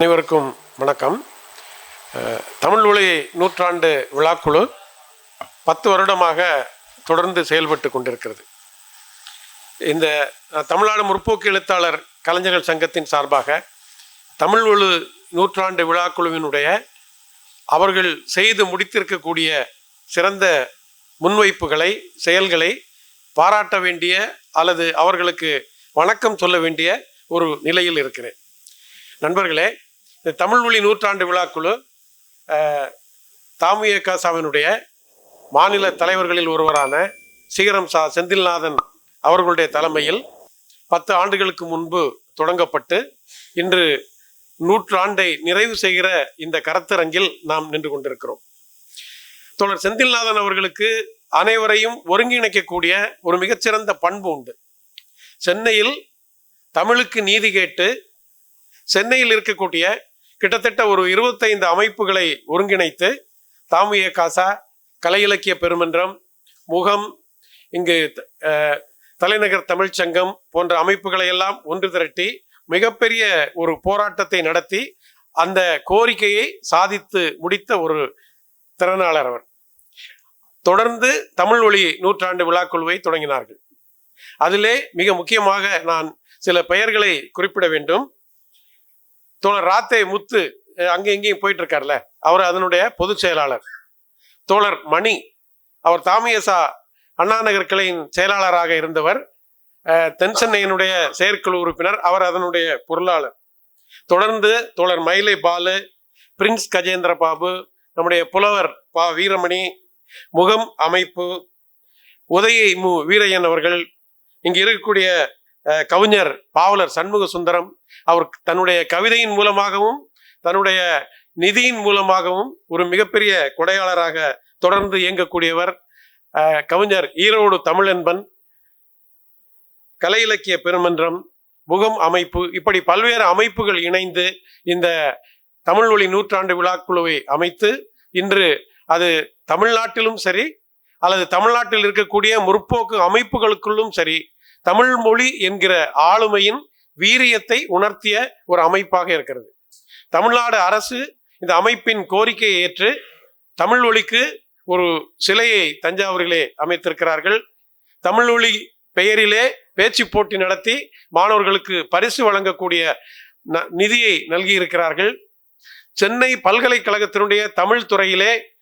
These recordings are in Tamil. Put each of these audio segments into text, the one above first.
அனைவருக்கும் வணக்கம். தமிழ் ஒளி நூற்றாண்டு விழாக்குழு பத்து வருடமாக தொடர்ந்து செயல்பட்டு கொண்டிருக்கிறது. இந்த தமிழ்நாடு முற்போக்கு எழுத்தாளர் கலைஞர்கள் சங்கத்தின் சார்பாக தமிழ் மொழி நூற்றாண்டு விழாக்குழுவினுடைய அவர்கள் செய்து முடித்திருக்கக்கூடிய சிறந்த முன்வைப்புகளை செயல்களை பாராட்ட வேண்டிய அல்லது அவர்களுக்கு வணக்கம் சொல்ல வேண்டிய ஒரு நிலையில் இருக்கிறேன். நண்பர்களே இந்த தமிழ் மொழி நூற்றாண்டு விழாக்குழு அஹ், தாமுயகாசாவினுடைய மாநில தலைவர்களில் ஒருவரான சிகரம் சா செந்தில்நாதன் அவர்களுடைய தலைமையில் பத்து ஆண்டுகளுக்கு முன்பு தொடங்கப்பட்டு இன்று நூற்றாண்டை நிறைவு செய்கிற இந்த கருத்தரங்கில் நாம் நின்று கொண்டிருக்கிறோம். தோழர் செந்தில்நாதன் அவர்களுக்கு அனைவரையும் ஒருங்கிணைக்கக்கூடிய ஒரு மிகச்சிறந்த பண்பு உண்டு. சென்னையில் தமிழுக்கு நீதி கேட்டு சென்னையில் இருக்கக்கூடிய கிட்டத்தட்ட ஒரு இருபத்தைந்து அமைப்புகளை ஒருங்கிணைத்து தாமிய காசா கலை இலக்கிய பெருமன்றம் முகம் இங்கு தலைநகர் தமிழ்ச்சங்கம் போன்ற அமைப்புகளை எல்லாம் ஒன்று திரட்டி மிகப்பெரிய ஒரு போராட்டத்தை நடத்தி அந்த கோரிக்கையை சாதித்து முடித்த ஒரு திறனாளர் அவர். தொடர்ந்து தமிழ் ஒளி நூற்றாண்டு விழாக்குழுவை தொடங்கினார்கள். அதிலே மிக முக்கியமாக நான் சில பெயர்களை குறிப்பிட வேண்டும். தோழர் ராத்தே முத்து அங்கே இங்கேயும் போயிட்டு இருக்கார்ல அவர் அதனுடைய பொதுச் செயலாளர். தோழர் மணி அவர் தாமியசா அண்ணாநகர் கிளையின் செயலாளராக இருந்தவர் தென்சென்னையினுடைய தென் சென்னையினுடைய செயற்குழு உறுப்பினர் அவர் அதனுடைய பொருளாளர். தொடர்ந்து தோழர் மயிலை பாலு பிரின்ஸ் கஜேந்திர பாபு நம்முடைய புலவர் பா வீரமணி முகம் அமைப்பு உதயை மு வீரையன் அவர்கள் இங்கு இருக்கக்கூடிய கவிஞர் பாவலர் சண்முக சுந்தரம் அவர் தன்னுடைய கவிதையின் மூலமாகவும் தன்னுடைய நிதியின் மூலமாகவும் ஒரு மிகப்பெரிய கொடையாளராக தொடர்ந்து இயங்கக்கூடியவர் கவிஞர் ஈரோடு தமிழன்பன். கலை இலக்கிய பெருமன்றம் முகம் அமைப்பு இப்படி பல்வேறு அமைப்புகள் இணைந்து இந்த தமிழ் மொழி நூற்றாண்டு விழாக்குழுவை அமைத்து இன்று அது தமிழ்நாட்டிலும் சரி அல்லது தமிழ்நாட்டில் இருக்கக்கூடிய முற்போக்கு அமைப்புகளுக்குள்ளும் சரி தமிழ் மொழி என்கிற ஆளுமையின் வீரியத்தை உணர்த்திய ஒரு அமைப்பாக இருக்கிறது. தமிழ்நாடு அரசு இந்த அமைப்பின் கோரிக்கையை ஏற்று தமிழ் ஒளிக்கு ஒரு சிலையை தஞ்சாவூரிலே அமைத்திருக்கிறார்கள். தமிழ் ஒளி பெயரிலே பேச்சு போட்டி நடத்தி மாணவர்களுக்கு பரிசு வழங்கக்கூடிய ந- நிதியை நல்கி இருக்கிறார்கள் சென்னை பல்கலைக்கழகத்தினுடைய தமிழ் துறையிலே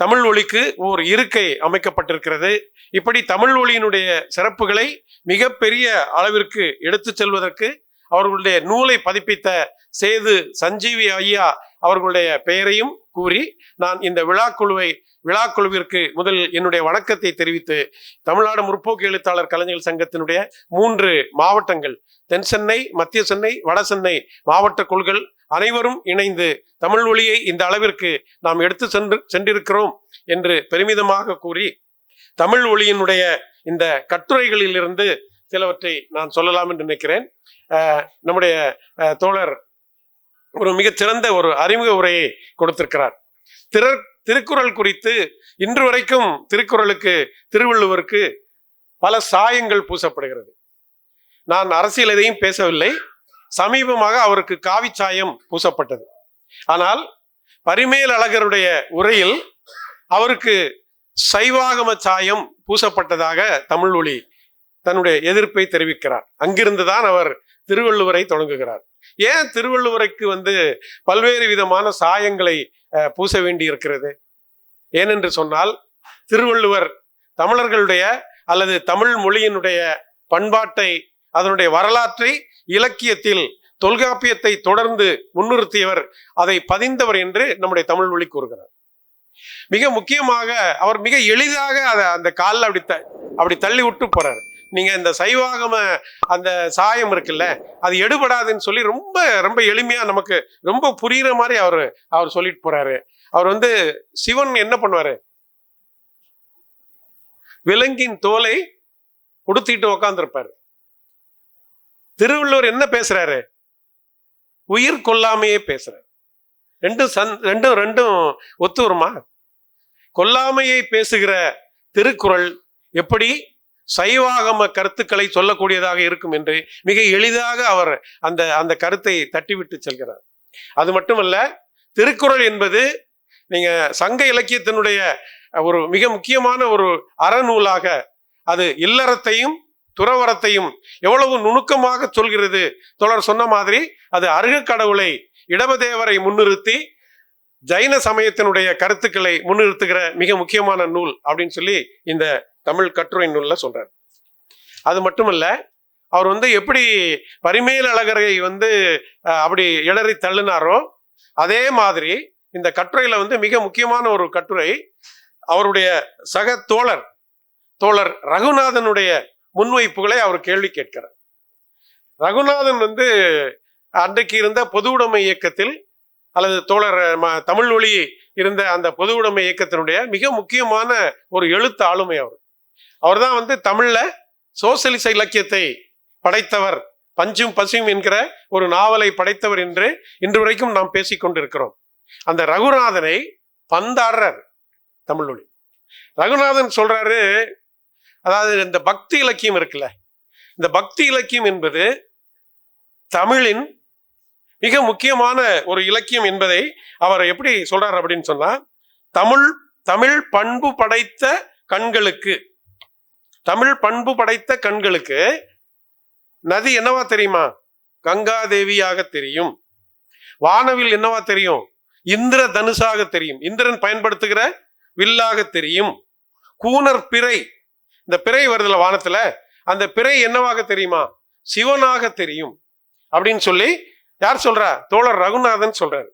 தமிழ் ஒளிக்கு ஓர் இருக்கை அமைக்கப்பட்டிருக்கிறது. இப்படி தமிழ் ஒளியினுடைய சிறப்புகளை மிகப்பெரிய அளவிற்கு எடுத்துச் செல்வதற்கு அவர்களுடைய நூலை பதிப்பித்த சேது சஞ்சீவி ஐயா அவர்களுடைய பெயரையும் கூறி நான் இந்த விழாக்குழுவை விழாக்குழுவிற்கு முதல் என்னுடைய வணக்கத்தை தெரிவித்து தமிழ்நாடு முற்போக்கு எழுத்தாளர் கலைஞர்கள் சங்கத்தினுடைய மூன்று மாவட்டங்கள் தென் சென்னை மத்திய சென்னை வட சென்னை மாவட்ட குழுக்கள் அனைவரும் இணைந்து தமிழ் மொழியை இந்த அளவிற்கு நாம் எடுத்து சென்று சென்றிருக்கிறோம் என்று பெருமிதமாக கூறி தமிழ் ஒளியினுடைய இந்த கட்டுரைகளிலிருந்து சிலவற்றை நான் சொல்லலாம் என்று நினைக்கிறேன். நம்முடைய தோழர் ஒரு மிகச்சிறந்த ஒரு அறிமுக உரையை கொடுத்திருக்கிறார். திரு திருக்குறள் குறித்து இன்று வரைக்கும் திருக்குறளுக்கு திருவள்ளுவருக்கு பல சாயங்கள் பூசப்படுகிறது. நான் அரசியல் எதையும் பேசவில்லை. சமீபமாக அவருக்கு காவி சாயம் பூசப்பட்டது. ஆனால் பரிமேல் அழகருடைய உரையில் அவருக்கு சைவாகம சாயம் பூசப்பட்டதாக தமிழ் ஒளி தன்னுடைய எதிர்ப்பை தெரிவிக்கிறார். அங்கிருந்துதான் அவர் திருவள்ளுவரை தொடங்குகிறார். ஏன் திருவள்ளுவருக்கு வந்து பல்வேறு விதமான சாயங்களை பூச வேண்டி இருக்கிறது ஏனென்று சொன்னால் திருவள்ளுவர் தமிழர்களுடைய அல்லது தமிழ் மொழியினுடைய பண்பாட்டை அதனுடைய வரலாற்றை இலக்கியத்தில் தொல்காப்பியத்தை தொடர்ந்து முன்னிறுத்தியவர் அதை பதிந்தவர் என்று நம்முடைய தமிழ் மொழி கூறுகிறார். மிக முக்கியமாக அவர் மிக எளிதாக அதை அந்த காலில் அப்படி த அப்படி தள்ளி விட்டு போறாரு. நீங்க இந்த சைவாகம அந்த சாயம் இருக்குல்ல அது எடுபடாதுன்னு சொல்லி ரொம்ப ரொம்ப எளிமையா நமக்கு ரொம்ப புரியுற மாதிரி அவர் அவர் சொல்லிட்டு போறாரு. அவர் வந்து சிவன் என்ன பண்ணுவாரு? விலங்கின் தோலை உடுத்திட்டு உக்காந்துருப்பாரு. திருவள்ளுவர் என்ன பேசுறாரு? உயிர் கொல்லாமையே பேசுறாரு. ரெண்டும் சந் ரெண்டும் ரெண்டும் ஒத்து வருமா? கொல்லாமையை பேசுகிற திருக்குறள் எப்படி சைவாகம கருத்துக்களை சொல்லக்கூடியதாக இருக்கும் என்று மிக எளிதாக அவர் அந்த அந்த கருத்தை தட்டிவிட்டு செல்கிறார். அது மட்டுமல்ல திருக்குறள் என்பது நீங்க சங்க இலக்கியத்தினுடைய ஒரு மிக முக்கியமான ஒரு அறநூலாக அது இல்லறத்தையும் துறவரத்தையும் எவ்வளவு நுணுக்கமாக சொல்கிறது. தொடர் சொன்ன மாதிரி அது அருக கடவுளை இடவதேவரை முன்னிறுத்தி ஜைன சமயத்தினுடைய கருத்துக்களை முன்னிறுத்துகிற மிக முக்கியமான நூல் அப்படின்னு சொல்லி இந்த தமிழ் கட்டுரை நூலில் சொல்றார். அது மட்டுமல்ல அவர் வந்து எப்படி பரிமேல் அழகரை வந்து அப்படி இடறி தள்ளினாரோ அதே மாதிரி இந்த கட்டுரையில வந்து மிக முக்கியமான ஒரு கட்டுரை அவருடைய சக தோழர் தோழர் ரகுநாதனுடைய முன்வைப்புகளை அவர் கேள்வி கேட்கிறார். ரகுநாதன் வந்து அன்றைக்கு இருந்த பொது உடைமை இயக்கத்தில் அல்லது தோழர் ம- தமிழ் மொழி இருந்த அந்த பொது உடைமை இயக்கத்தினுடைய மிக முக்கியமான ஒரு எழுத்து ஆளுமை அவர். அவர் தான் வந்து தமிழ்ல சோசியலிச இலக்கியத்தை படைத்தவர் பஞ்சும் பசியும் என்கிற ஒரு நாவலை படைத்தவர் என்று இன்று வரைக்கும் நாம் பேசிக்கொண்டிருக்கிறோம் அந்த ரகுநாதனை பந்தாடுறார் தமிழ் மொழி ரகுநாதன் சொல்றாரு அதாவது இந்த பக்தி இலக்கியம் இருக்குல்ல இந்த பக்தி இலக்கியம் என்பது தமிழின் மிக முக்கியமான ஒரு இலக்கியம் என்பதை அவர் எப்படி சொல்றார் அப்படின்னு சொன்னா தமிழ் தமிழ் பண்பு படைத்த கண்களுக்கு தமிழ் பண்பு படைத்த கண்களுக்கு நதி என்னவா தெரியுமா? கங்கா தேவியாக தெரியும். வானவில் என்னவா தெரியும்? இந்திர தனுஷாக தெரியும். இந்திரன் பயன்படுத்துகிற வில்லாக தெரியும். கூனர் பிறை இந்த பிறை வருதுல வானத்துல அந்த பிறை என்னவாக தெரியுமா? சிவனாக தெரியும். அப்படின்னு சொல்லி யார் சொல்றா? தோழர் ரகுநாதன் சொல்றாரு.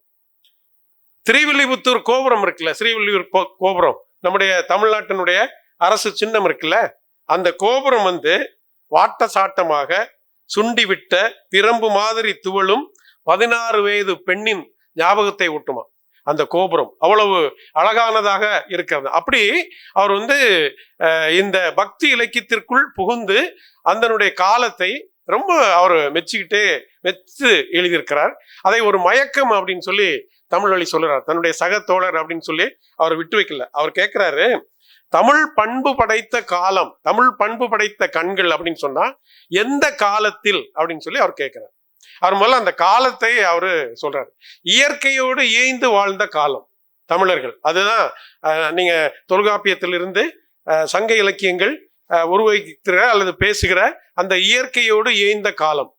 திருவில்லிபுத்தூர் கோபுரம் இருக்குல்ல ஸ்ரீவில்லிபுத்தூர் கோ- கோபுரம் நம்முடைய தமிழ்நாட்டினுடைய அரசு சின்னம் இருக்குல்ல அந்த கோபுரம் வந்து வாட்ட சாட்டமாக சுண்டிவிட்ட பிரம்பு மாதிரி துவளும் பதினாறு வயது பெண்ணின் ஞாபகத்தை ஊட்டுமா? அந்த கோபுரம் அவ்வளவு அழகானதாக இருக்கிறது. அப்படி அவர் வந்து இந்த பக்தி இலக்கியத்திற்குள் புகுந்து அதனுடைய காலத்தை ரொம்ப அவர் மெச்சிக்கிட்டே மெச்சு எழுதியிருக்கிறார். அதை ஒரு மயக்கம் அப்படின்னு சொல்லி தமிழ் வழி சொல்லுறார் தன்னுடைய சக தோழர் அப்படின்னு சொல்லி அவர் விட்டு வைக்கல. அவர் கேட்கிறாரு தமிழ் பண்பு படைத்த காலம் தமிழ் பண்பு படைத்த கண்கள் அப்படின்னு சொன்னா எந்த காலத்தில்? அப்படின்னு சொல்லி அவர் கேட்கிறார். அவர் முதல்ல அந்த காலத்தை அவரு சொல்றாரு. இயற்கையோடு இயைந்து வாழ்ந்த காலம் தமிழர்கள். அதுதான் நீங்க தொல்காப்பியத்திலிருந்து அஹ், சங்க இலக்கியங்கள் உருவகிக்கிற அல்லது பேசுகிற அந்த இயற்கையோடு இயைந்த காலம்.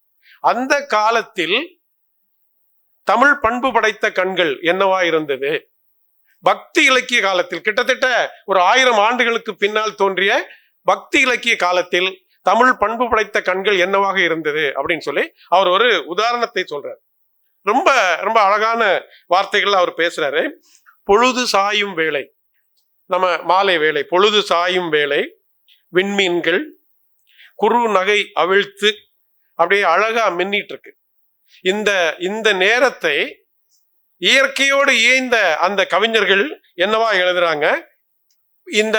அந்த காலத்தில் தமிழ் பண்பு படைத்த கண்கள் என்னவா இருந்தது? பக்தி இலக்கிய காலத்தில் கிட்டத்தட்ட ஒரு ஆயிரம் ஆண்டுகளுக்கு பின்னால் தோன்றிய பக்தி இலக்கிய காலத்தில் தமிழ் பண்பு படைத்த கண்கள் என்னவாக இருந்தது அப்படின்னு சொல்லி அவர் ஒரு உதாரணத்தை சொல்றார். ரொம்ப ரொம்ப அழகான வார்த்தைகள் அவர் பேசுறாரு. பொழுது சாயும் வேலை நம்ம மாலை வேலை பொழுது சாயும் வேலை விண்மீன்கள் குறு நகை அவிழ்த்து அப்படியே அழகா மின்னிட்டு இருக்கு இந்த இந்த நேரத்தை இயற்கையோடு இயைந்த அந்த கவிஞர்கள் என்னவா எழுதுறாங்க? இந்த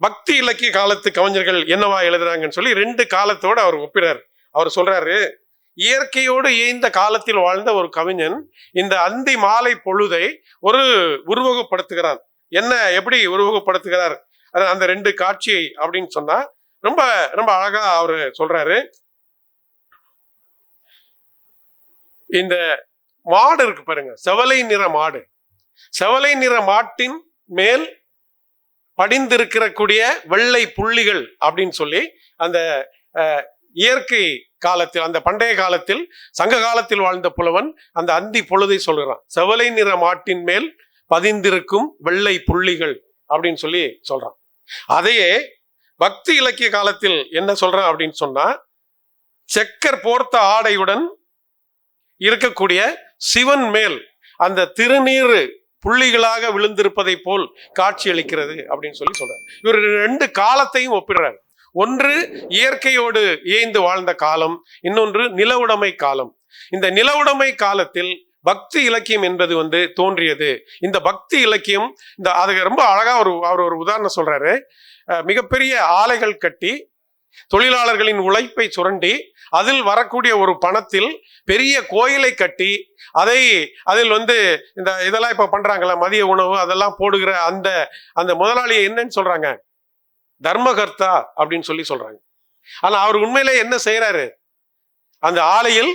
பக்தி இலக்கிய காலத்து கவிஞர்கள் என்னவா எழுதுறாங்கன்னு சொல்லி ரெண்டு காலத்தோடு அவர் ஒப்பினார் அவர் சொல்றாரு இயற்கையோடு இயைந்த காலத்தில் வாழ்ந்த ஒரு கவிஞன் இந்த அந்தி மாலை பொழுதை ஒரு உருவகப்படுத்துகிறான். என்ன எப்படி உருவகப்படுத்துகிறார்? அந்த ரெண்டு காட்சியை அப்படின்னு சொன்னா ரொம்ப ரொம்ப அழகா அவரு சொல்றாரு. இந்த மாடு இருக்கு பாருங்க செவலை நிற மாடு. செவலை நிற மாட்டின் மேல் படிந்திருக்கிறக்கூடிய வெள்ளை புள்ளிகள் அப்படின்னு சொல்லி அந்த இயற்கை காலத்தில் அந்த பண்டைய காலத்தில் சங்க காலத்தில் வாழ்ந்த புலவன் அந்த அந்தி பொழுதை சொல்கிறான். செவலை நிற மாட்டின் மேல் பதிந்திருக்கும் வெள்ளை புள்ளிகள் அப்படின்னு சொல்லி சொல்றான். அதையே பக்தி இலக்கிய காலத்தில் என்ன சொல்றான் அப்படின்னு சொன்னா செக்கர் போர்த்த ஆடையுடன் இருக்கக்கூடிய சிவன் மேல் அந்த திருநீர் புள்ளிகளாக விழுந்திருப்பதை போல் காட்சியளிக்கிறது அப்படின்னு சொல்லி சொல்றாரு. இவர் ரெண்டு காலத்தையும் ஒப்பிடுறாரு. ஒன்று இயற்கையோடு இயைந்து வாழ்ந்த காலம். இன்னொன்று நிலவுடைமை காலம். இந்த நிலவுடைமை காலத்தில் பக்தி இலக்கியம் என்பது வந்து தோன்றியது. இந்த பக்தி இலக்கியம் இந்த அதுக்கு ரொம்ப அழகா ஒரு அவர் ஒரு உதாரணம் சொல்றாரு. மிகப்பெரிய ஆலைகள் கட்டி தொழிலாளர்களின் உழைப்பை சுரண்டி அதில் வரக்கூடிய ஒரு பணத்தில் பெரிய கோயிலை கட்டி அதை அதில் வந்து இந்த இதெல்லாம் இப்ப பண்றாங்களா மதிய உணவு அதெல்லாம் போடுகிற அந்த அந்த முதலாளியை என்னன்னு சொல்றாங்க? தர்மகர்த்தா அப்படின்னு சொல்லி சொல்றாங்க. ஆனா அவர் உண்மையிலே என்ன செய்யறாரு அந்த ஆலையில்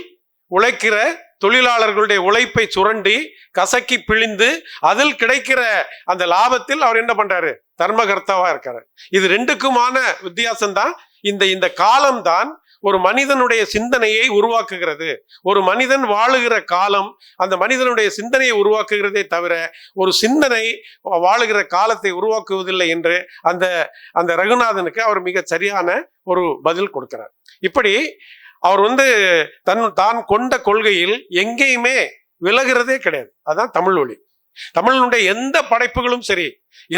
உழைக்கிற தொழிலாளர்களுடைய உழைப்பை சுரண்டி கசக்கி பிழிந்து அதில் கிடைக்கிற அந்த லாபத்தில் அவர் என்ன பண்றாரு? தர்மகர்த்தாவா இருக்காரு. இது ரெண்டுக்குமான வித்தியாசம்தான். இந்த இந்த காலம்தான் ஒரு மனிதனுடைய சிந்தனையை உருவாக்குகிறது. ஒரு மனிதன் வாழுகிற காலம் அந்த மனிதனுடைய சிந்தனையை உருவாக்குகிறதே தவிர ஒரு சிந்தனை வாழுகிற காலத்தை உருவாக்குவதில்லை என்று அந்த அந்த ரகுநாதனுக்கு அவர் மிக சரியான ஒரு பதில் கொடுக்கிறார். இப்படி அவர் வந்து தன் தான் கொண்ட கொள்கையில் எங்கேயுமே விலகிறதே கிடையாது. அதான் தமிழ் மொழி தமிழனுடைய எந்த படைப்புகளும் சரி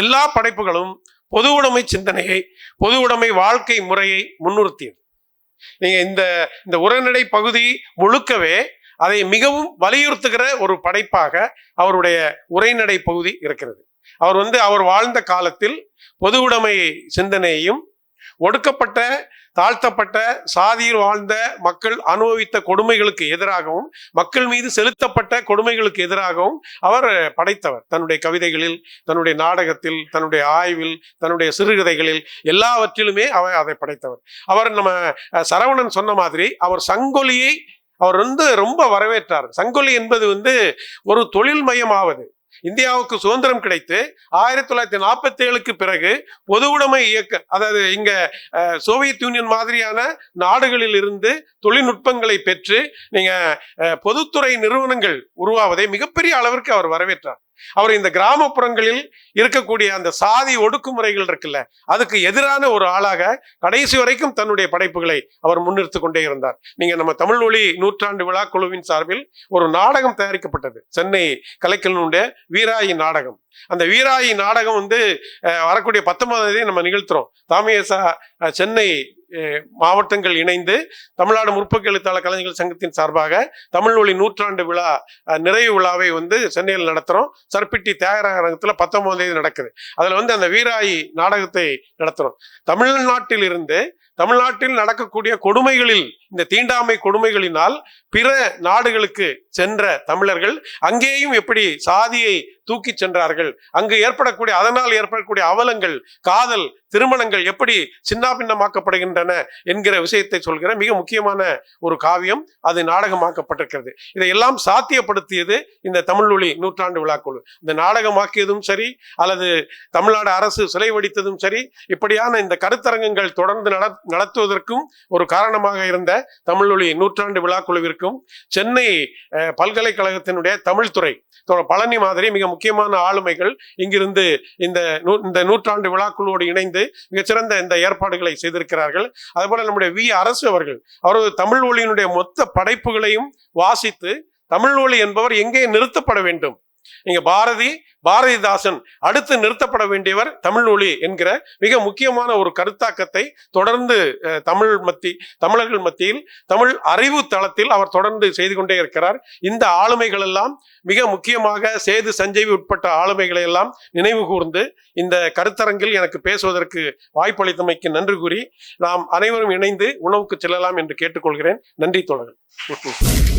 எல்லா படைப்புகளும் பொது உடைமை சிந்தனையை பொது உடைமை வாழ்க்கை முறையை முன்னிறுத்தியது. நீங்க இந்த இந்த உரைநடை பகுதி முழுக்கவே அதை மிகவும் வலியுறுத்துகிற ஒரு படைப்பாக அவருடைய உரைநடை பகுதி இருக்கிறது. அவர் வந்து அவர் வாழ்ந்த காலத்தில் பொது உடைமை சிந்தனையையும் ஒடுக்கப்பட்ட தாழ்த்தப்பட்ட சாதியில் வாழ்ந்த மக்கள் அனுபவித்த கொடுமைகளுக்கு எதிராகவும் மக்கள் மீது செலுத்தப்பட்ட கொடுமைகளுக்கு எதிராகவும் அவர் படைத்தவர். தன்னுடைய கவிதைகளில் தன்னுடைய நாடகத்தில் தன்னுடைய ஆய்வில் தன்னுடைய சிறுகதைகளில் எல்லாவற்றிலுமே அவர் அதை படைத்தவர். அவர் நம்ம சரவணன் சொன்ன மாதிரி அவர் சங்கொலியை அவர் வந்து ரொம்ப வரவேற்றார். சங்கொலி என்பது வந்து ஒரு தொழில் மயமாவது இந்தியாவுக்கு சுதந்திரம் கிடைத்து ஆயிரத்தி தொள்ளாயிரத்தி நாற்பத்தி ஏழுக்கு பிறகு பொது உடைமை இயக்க அதாவது இங்க அஹ், சோவியத் யூனியன் மாதிரியான நாடுகளில் இருந்து தொழில்நுட்பங்களை பெற்று நீங்க அஹ், பொதுத்துறை நிறுவனங்கள் உருவாவதை மிகப்பெரிய அளவிற்கு அவர் வரவேற்றார். அவர் இந்த கிராமப்புறங்களில் இருக்கக்கூடிய அந்த சாதி ஒடுக்குமுறைகள் இருக்குல்ல அதுக்கு எதிரான ஒரு ஆளாக கடைசி வரைக்கும் தன்னுடைய படைப்புகளை அவர் முன்னிறுத்து கொண்டே இருந்தார். நீங்க நம்ம தமிழ் ஒளி நூற்றாண்டு விழா குழுவின் சார்பில் ஒரு நாடகம் தயாரிக்கப்பட்டது. சென்னை கலைக்கல்லூடைய வீராயி நாடகம். அந்த வீராயி நாடகம் வந்து அஹ், வரக்கூடிய பத்தொன்பதாம் தேதி நம்ம நிகழ்த்துறோம். தாமியசா சென்னை மாவட்டங்கள் இணைந்து தமிழ்நாடு முற்போக்கு எழுத்தாளர் கலைஞர்கள் சங்கத்தின் சார்பாக தமிழ் மொழி நூற்றாண்டு விழா நிறைவு விழாவை வந்து சென்னையில் நடத்துகிறோம் சர்பிட்டி தியாகராய அரங்கத்துல பத்தொன்பதாம் தேதி நடக்குது. அதில் வந்து அந்த வீராயி நாடகத்தை நடத்துகிறோம் தமிழ்நாட்டில் இருந்து தமிழ்நாட்டில் நடக்கக்கூடிய கொடுமைகளில் இந்த தீண்டாமை கொடுமைகளினால் பிற நாடுகளுக்கு சென்ற தமிழர்கள் அங்கேயும் எப்படி சாதியை தூக்கி சென்றார்கள் அங்கு ஏற்படக்கூடிய அதனால் ஏற்படக்கூடிய அவலங்கள் காதல் திருமணங்கள் எப்படி சின்னாபின்னமாக்கப்படுகின்றன என்கிற விஷயத்தை சொல்கிற மிக முக்கியமான ஒரு காவியம் அது நாடகமாக்கப்பட்டிருக்கிறது. இதையெல்லாம் சாத்தியப்படுத்தியது இந்த தமிழ் மொழி நூற்றாண்டு விழாக்குழு. இந்த நாடகமாக்கியதும் சரி அல்லது தமிழ்நாடு அரசு சிலை வடித்ததும் சரி இப்படியான இந்த கருத்தரங்கங்கள் தொடர்ந்து நட நடத்துவதற்கும் ஒரு காரணமாக இருந்த தமிழ் நூற்றாண்டு நூற்றாண்டு விழாக்குழுவிற்கும் சென்னை பல்கலைக்கழகத்தினுடைய தமிழ்துறை பழனி மாதிரி மிக முக்கியமான ஆளுமைகள் இங்கிருந்து இந்த நூ- இந்த நூற்றாண்டு விழாக்குழுவோடு இணைந்து மிகச்சிறந்த இந்த ஏற்பாடுகளை செய்திருக்கிறார்கள். அதுபோல நம்முடைய வி. அரசு அவர்கள் அவரது தமிழ் ஒளியினுடைய மொத்த படைப்புகளையும் வாசித்து தமிழ் ஒளி என்பவர் எங்கே நிறுத்தப்பட வேண்டும்? நீங்க பாரதி பாரதிதாசன் அடுத்து நிறுத்தப்பட வேண்டியவர் தமிழ் மொழி என்கிற மிக முக்கியமான ஒரு கருத்தாக்கத்தை தொடர்ந்து தமிழ் மத்தி தமிழர்கள் மத்தியில் தமிழ் அறிவு தளத்தில் அவர் தொடர்ந்து செய்து கொண்டே இருக்கிறார். இந்த ஆளுமைகள் எல்லாம் மிக முக்கியமாக சேது சஞ்சீவி உட்பட்ட ஆளுமைகளை எல்லாம் நினைவு கூர்ந்து இந்த கருத்தரங்கில் எனக்கு பேசுவதற்கு வாய்ப்பளித்தமைக்கு நன்றி கூறி நாம் அனைவரும் இணைந்து உணவுக்கு செல்லலாம் என்று கேட்டுக்கொள்கிறேன். நன்றி தோழர்கள்.